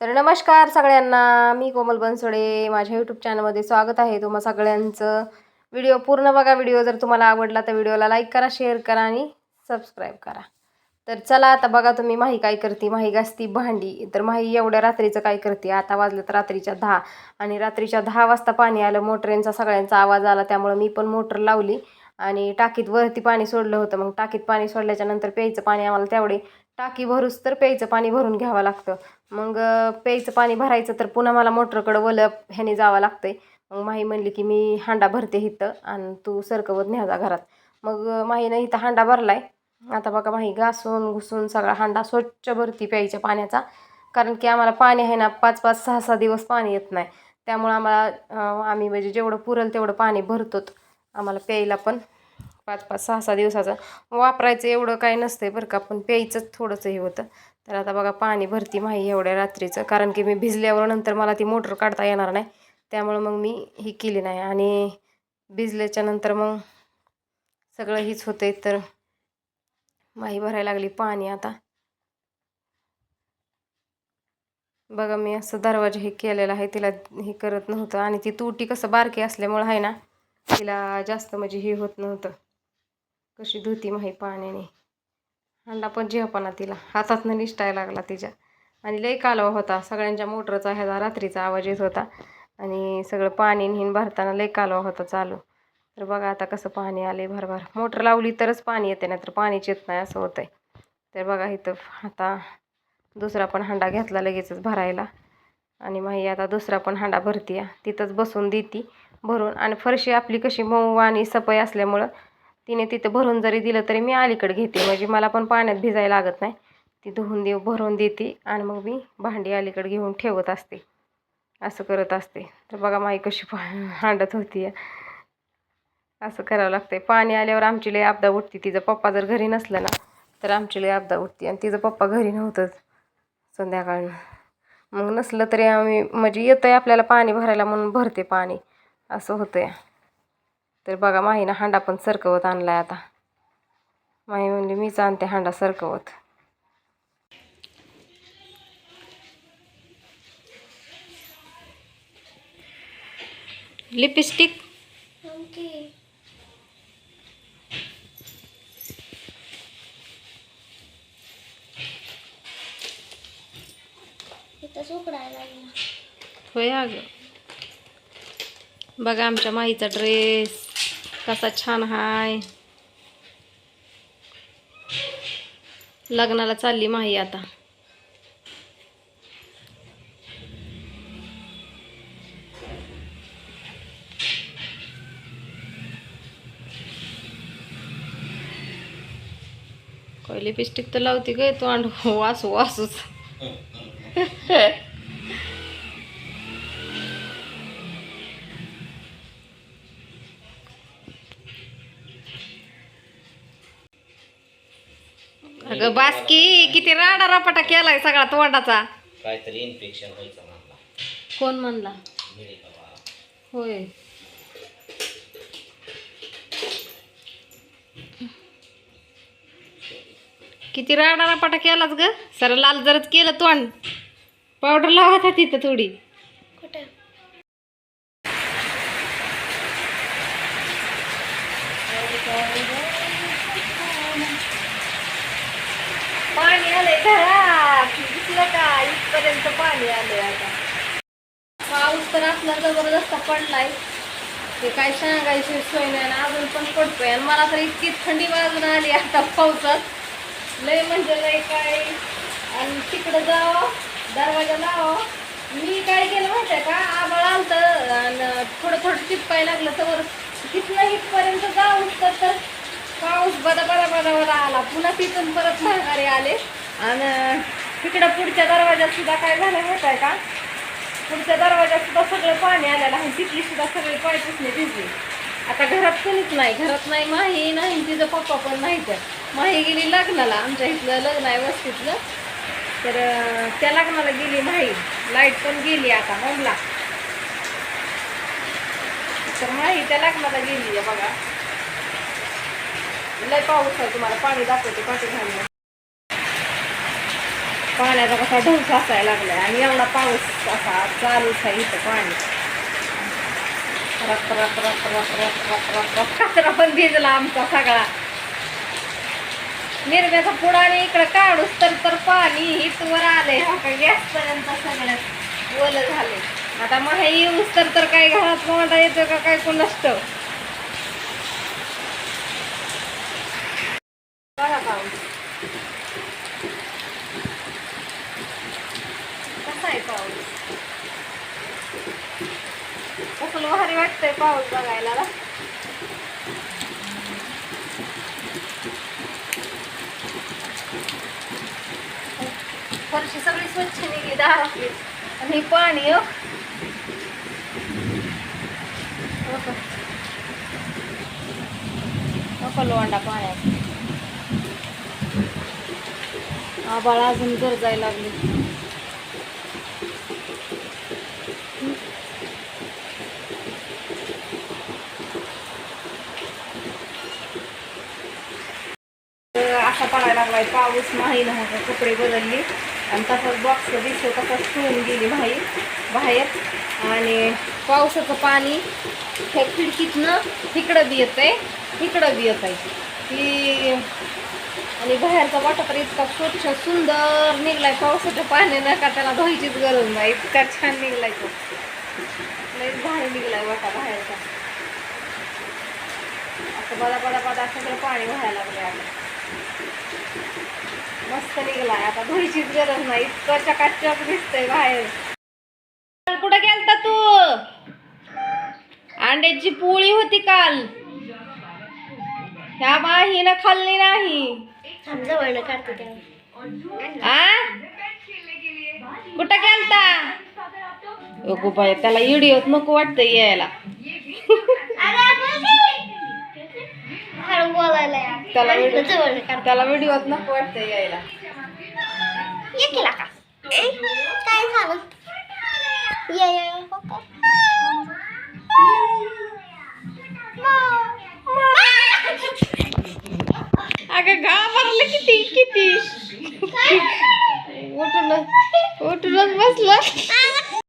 तर नमस्कार सगळ्यांना. मी कोमल बनसोडे. माझ्या यूट्यूब चॅनलमध्ये स्वागत आहे तुम्हा सगळ्यांचं. व्हिडिओ पूर्ण बघा. व्हिडिओ जर तुम्हाला आवडला तर व्हिडिओला लाईक करा शेअर करा आणि सबस्क्राईब करा. तर चला आता बघा तुम्ही माही काय करते. माही घासती भांडी. तर माही एवढ्या रात्रीचं काय करते? आता वाजलं तर रात्रीच्या दहा. आणि रात्रीच्या दहा वाजता पाणी आलं. मोटरेंचा सगळ्यांचा आवाज आला. त्यामुळं मी पण मोटर लावली आणि टाकीत वरती पाणी सोडलं होतं. मग टाकीत पाणी सोडल्याच्या नंतर प्यायचं पाणी आम्हाला तेवढे टाकी भरूस तर प्यायचं पाणी भरून घ्यावं लागतं. मग प्यायचं पाणी भरायचं तर पुन्हा मला मोटरकडं वल ह्याने जावं लागतंय. मग माही म्हणली की मी हांडा भरते इथं आणि तू सरकवत न्याजा घरात. मग माहीनं इथं हांडा भरलाय. आता बघा माही घासून घुसून सगळा हांडा स्वच्छ भरती प्यायच्या पाण्याचा. कारण की आम्हाला पाणी आहे ना पाच पाच सहा सहा दिवस पाणी येत नाही. त्यामुळं आम्हाला आम्ही म्हणजे जेवढं पुरल तेवढं पाणी भरतोत. आम्हाला प्यायला पण. पाच पाच सहा सहा दिवसाचं. वापरायचं एवढं काही नसतंय बरं का पण प्यायचंच थोडंसं हे होतं. तर आता बघा पाणी भरती माही एवढ्या रात्रीचं. कारण की मी भिजल्यावर नंतर मला ती मोटर काढता येणार नाही. त्यामुळं मग मी ही केली नाही. आणि भिजल्याच्या नंतर मग सगळं हीच आहे तर माही भरायला लागली पाणी आता. बघा मी असं दरवाजा हे केलेला आहे. तिला हे करत नव्हतं. आणि ती तुटी कसं बारकी असल्यामुळं आहे ना तिला जास्त म्हणजे हे होत नव्हतं. कशी धुती माही पाण्याने. हांडा पण जेवपाना तिला. हातातनं निष्ठायला लागला तिच्या. आणि लई कालवा होता. सगळ्यांच्या मोटरचा ह्याचा रात्रीचा आवाज येत होता. आणि सगळं पाणी हिन भरताना लई कालवा होता चालू. तर बघा आता कसं पाणी आले भरभर. मोटर लावली तरच पाणी येते नाही तर पाणीच येत नाही असं होतं आहे तर बघा इथं आता दुसरा पण हांडा घेतला लगेचच भरायला. आणि माही आता दुसरा पण हांडा भरती तिथंच बसून देती भरून. आणि फरशी आपली कशी मऊ आणि सपय असल्यामुळं तिने तिथं भरून जरी दिलं तरी मी अलीकडे घेते. म्हणजे मला पण पाण्यात भिजायला लागत नाही. ती धुवून देऊ भरून देते आणि मग मी भांडी अलीकडे घेऊन ठेवत असते. असं करत असते. तर बघा माई कशी पा हांडत होती. असं करावं लागतंय. पाणी आल्यावर आमची लई आपदा उठते. तिचं पप्पा जर घरी नसलं ना तर आमची लई आपदा उठते. आणि तिचं पप्पा घरी नव्हतंच संध्याकाळनं मग नसलं तरी आम्ही म्हणजे येतं आहे आपल्याला पाणी भरायला म्हणून भरते पाणी. असं होतंय. तर बघा माहीनं हांडा पण सरकवत आणलाय आता. माही म्हणली मीच आणते हांडा सरकवत. लिपस्टिक? होय अगं. बघा आमच्या माईचा ड्रेस कसा छान हाय. लग्नाला चालली माही आता. लिपस्टिक तर लावते गे तो अंड वासू वासूच. अगं बासकी किती राडा रपाटा केलाय सगळा तोंडाचा. काहीतरी इन्फेक्शन व्हायचं म्हणला. कोण म्हणला? होय. किती राडा रपाटा केलाच ग? सर लाल जरच केलं तोंड. पावडर लावा तिथं थोडी कुठं आले घरात दिसलं का इथपर्यंत पाणी आले आता. पाऊस तर असला जबरदस्त पडलाय. ते काय सांगायची सोय नाही ना अजून पण पडतोय. आणि मला तर इतकी थंडी वाजून आली आता पावसात. लय म्हणजे लय काय? आणि तिकडं जावं दरवाजा लावावं मी काय केलं माहितीये का? आबाळ आलतं आणि थोडं थोडं टिपाय लागलं तर तिथनं इथपर्यंत जाऊन तर पाऊस बदा बदा बदा बदा आला. पुन्हा तिथून परत माघारी आले. आणि तिकडं पुढच्या दरवाजात सुद्धा काय झालं माहीत आहे का? पुढच्या दरवाजात सुद्धा सगळं पाणी आलेलं आहे. तिथली सुद्धा सगळे पाय पुसणे भिजले आता घरात कोणीच नाही. घरात नाही माही नाही तिचं पप्पा पण नाही तर. माही गेली लग्नाला. आमच्या इथलं लग्न आहे वस्तीतलं. तर त्या लग्नाला गेली माही. लाइट पण गेली आता मोमला तर माही त्या लग्नाला गेली आहे बघा. लय पाऊस आहे तुम्हाला. पाणी दाखवते पाठी घालून. पाण्याचा कसा ढोस असायला लागलाय आणि एवढा पाऊस असा चालूच आहे इथं पाणी. रप रप रप रप रप रप रप रप. कचरा पण भिजला आमचा सगळा. निरम्याचा पुढा आणि इकडं काढूस तर तर पाणी इथवर आलंय. गॅस पर्यंत सगळं ओलं झालंय. आता मग हे येऊस तर तर काय घरात मोठा येतो का काय कोण नसतं? बघा पाऊस कसा आहे पाऊस कसलं भारी वाटतंय पाऊस बघायला ना. फरशी सगळी स्वच्छ निघली दारातली. आणि हे पाणी हो. नको. नको लोंडा पाण्यात. आबाळ अजून गरजायला लागली. असा पडायला लागलाय पाऊस नाही ना कपडे बदलली. आणि तसाच बॉक्स दिसतो तसाच ठेवून गेली बाहेर बाहेर. आणि पावसाचं पाणी त्या खिडकीतनं इकडं बी येत आहे इकडं बी येत आहे की आणि बाहेरचा वाटा तर इतका स्वच्छ सुंदर निघलाय. पावसाच्या पाण्यानं का त्याला धुवायचीच गरज नाही इतका छान निघलाय तो. लईच भारी निघलाय वाटा बाहेरचा. बदा बदा बदा सगळं पाणी व्हायला लागलंय आता. मस्त निघलाय. आता धुईचीच गरज नाही. इतकं चकाचक दिसतंय बाहेर. कुठं गेलता तू? अंड्याची पोळी होती काल. ह्या बाईनं खाल्ली नाही. कुठं गेलता? अगो बाय त्याला इडिओत नको वाटतं यायला. हळू बोलायला त्याला इकडं व्हिडिओ जवळ काढते त्याला व्हिडिओत नको वाटतं यायला. ये केला का काय झालं? ये ये ये. अगं घाबरलं किती किती? उठून उठूनच बसलं.